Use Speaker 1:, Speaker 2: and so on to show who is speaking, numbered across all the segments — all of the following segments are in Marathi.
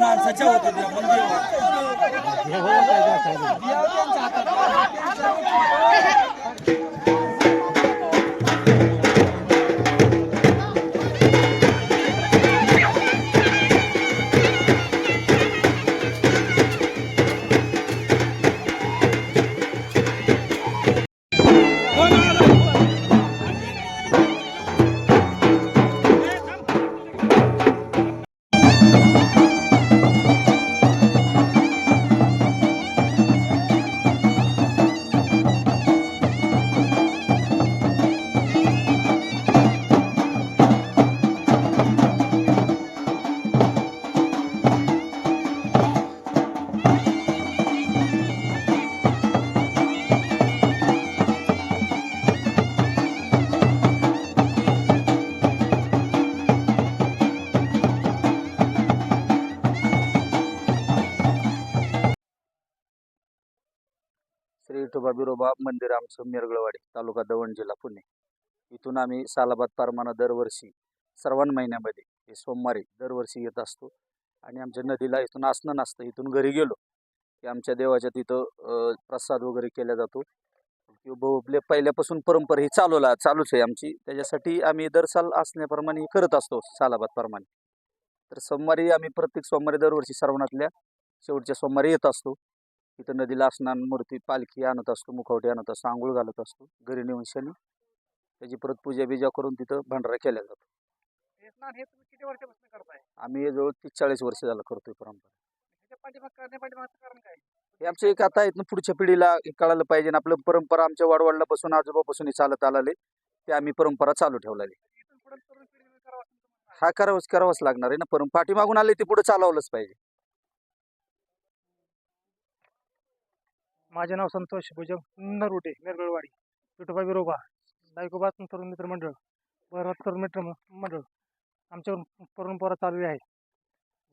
Speaker 1: माणसाच्या होत्या श्री विठोबा बिरोबा मंदिर आमचं मिरगळवाडी तालुका दवण जिल्हा पुणे. इथून आम्ही सालाबाद परमाना दरवर्षी श्रावण महिन्यामध्ये हे सोमवारी दरवर्षी येत असतो. आणि आमच्या नदीला इथून असणं नसतं इथून घरी गेलो की आमच्या देवाच्या तिथं प्रसाद वगैरे केला जातो. किंवा आपले पहिल्यापासून परंपरा ही चालूला चालूच आहे आमची. त्याच्यासाठी आम्ही दर साल असण्याप्रमाणे करत असतो सालाबाद प्रमाणे तर सोमवारी आम्ही प्रत्येक सोमवारी दरवर्षी श्रावणातल्या शेवटच्या सोमवारी येत असतो. इथं नदीला स्नान मूर्ती पालखी आणत असतो मुखवटे आणत असतो आंघोळ घालत असतो घरी नेऊन शनी. त्याची परत पूजा बिजा करून तिथं भंडारा केला जातो. आम्ही जवळ तीस चाळीस वर्ष झालं करतोय परंपरा. हे आमचं एक आता इथनं पुढच्या पिढीला कळालं पाहिजे आणि आपलं परंपरा आमच्या वाडवडिलापासून आजोबापासून हे चालत आलेले ते आम्ही परंपरा चालू ठेवलेली. हा करावंच करावंच लागणार आहे ना. परं पाठीमागून आले ते पुढे चालवलंच पाहिजे.
Speaker 2: माझे नाव संतोष भुजंग नरुटे मेरगळवाडी विठोबा विरोबा दायकोबा तरुण मित्र मंडळ बरत तरुण मित्र मंडळ आमच्या परंपरा चालू आहे.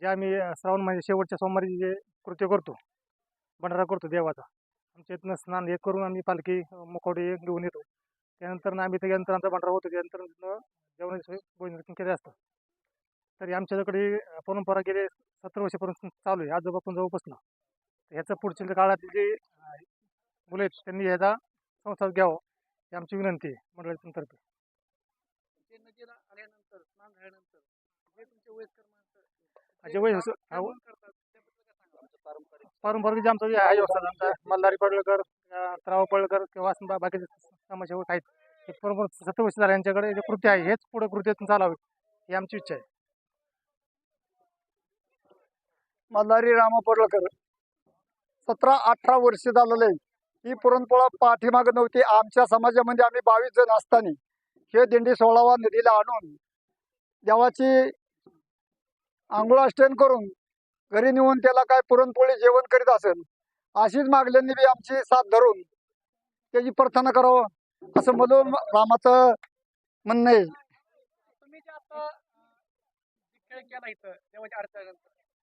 Speaker 2: जे आम्ही श्रावण म्हणजे शेवटच्या सोमवारी जे कृत्य करतो भंडारा करतो देवाचा आमच्या इथनं स्नान हे करून आम्ही पालखी अ, मुखवटे घेऊन येतो. त्यानंतर आम्ही त्यानंतर आमचा भंडारा होतो त्यानंतर जेवणाची सोय भोजन केले असतं. तरी आमच्याकडे परंपरा गेले सत्तर वर्षापर्यंत चालू आहे. आजोबा पण जवळपास ना ह्याचं पुढच्या काळात जे मुलं आहेत त्यांनी ह्याचा संसार घ्यावा ही आमची विनंती आहे मंडळातर्फे जे पारंपरिक जे आमचं जे आहे आमचा मल्हारी पडळकर त्राव पडळकर किंवा बाकीचे समाजसेवक आहेत हे वर्ष झाले यांच्याकडे जे कृत्य आहे हेच पुढे कृत्यातून चालावे ही आमची इच्छा आहे.
Speaker 3: मल्हारी रामा पडळकर. सतरा अठरा वर्ष झालेले ही पुरणपोळा पाठीमाग नव्हती. आमच्या समाजामध्ये आम्ही बावीस जण असताना हे दिंडी सोळावा नदीला आणून देवाची आंघोळाष्टन करून घरी नेऊन त्याला काय पुरणपोळी जेवण करीत असेल अशीच मागल्यांनी बी आमची साथ धरून त्याची प्रार्थना करावं असं म्हणून रामाचं म्हणणं आहे.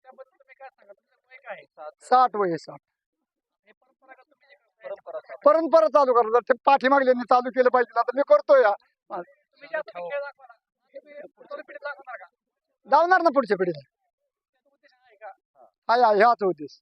Speaker 2: त्याबद्दल तुम्ही काय सांगा? तुमचं वय काय आहे?
Speaker 3: साठ वय साठ
Speaker 2: हे परंपरागत तुम्ही जे करताय,
Speaker 3: परंपरा चालू करतात ते पाठीमागल्यांनी चालू केलं पाहिजे आता मी करतोय या.
Speaker 2: तुम्ही जे आता खेळ दाखवला हे तुम्ही तरुण पिढीत दाखवणार का?
Speaker 3: धावणार ना पुढच्या पिढीला.
Speaker 2: त्याचा उद्देश आहे का?
Speaker 3: हाय हाय ह्याच उद्देश.